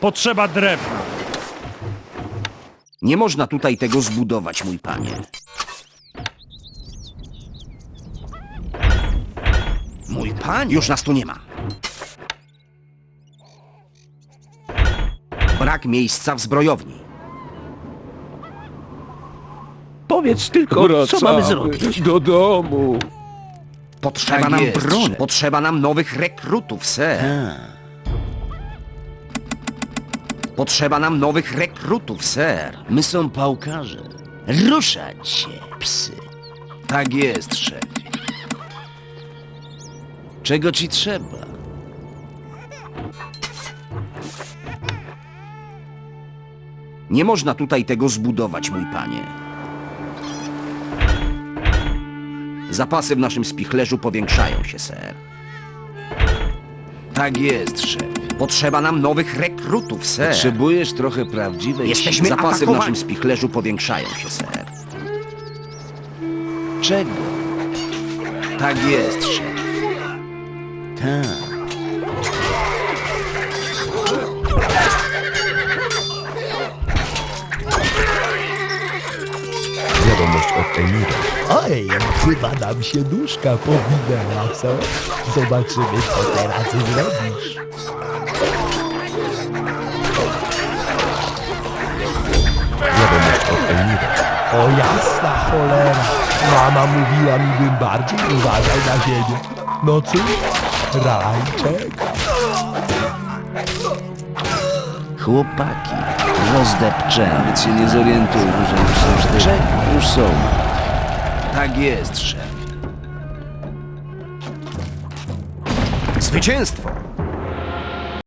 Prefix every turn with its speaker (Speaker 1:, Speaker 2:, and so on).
Speaker 1: Potrzeba drewna.
Speaker 2: Nie można tutaj tego zbudować, mój panie. Mój panie? Już nas tu nie ma. Brak miejsca w zbrojowni.
Speaker 3: Powiedz tylko, co mamy zrobić.
Speaker 4: do domu.
Speaker 2: Potrzeba
Speaker 3: Tak
Speaker 2: nam
Speaker 3: jest, szef.
Speaker 2: Potrzeba nam nowych rekrutów, ser. Potrzeba nam nowych rekrutów, ser.
Speaker 3: My są pałkarze. Ruszać się, psy. Tak jest, szefie. Czego ci trzeba?
Speaker 2: Nie można tutaj tego zbudować, mój panie. Zapasy w naszym spichlerzu powiększają się, ser.
Speaker 3: Tak jest, szefie.
Speaker 2: Potrzeba nam nowych rekrutów, ser.
Speaker 3: Potrzebujesz trochę prawdziwej
Speaker 2: Jesteśmy
Speaker 3: siły.
Speaker 2: Zapasy w atakowani. naszym spichlerzu powiększają się, ser.
Speaker 3: Czego? Tak jest, szefie. Tak.
Speaker 4: Wiadomość od Emira.
Speaker 5: Oj, chyba nam się nóżka powinęła, co? Zobaczymy, co teraz zrobisz.
Speaker 4: Wiadomość od Emira.
Speaker 5: O jasna cholera. Mama mówiła mi, bym bardziej uważał na ziemię. No cóż, raj czeka.
Speaker 3: Chłopaki, rozdepczę. Nawet się nie zorientują, że już są cztery. Czek, już są. Tak jest, szef.
Speaker 2: Zwycięstwo!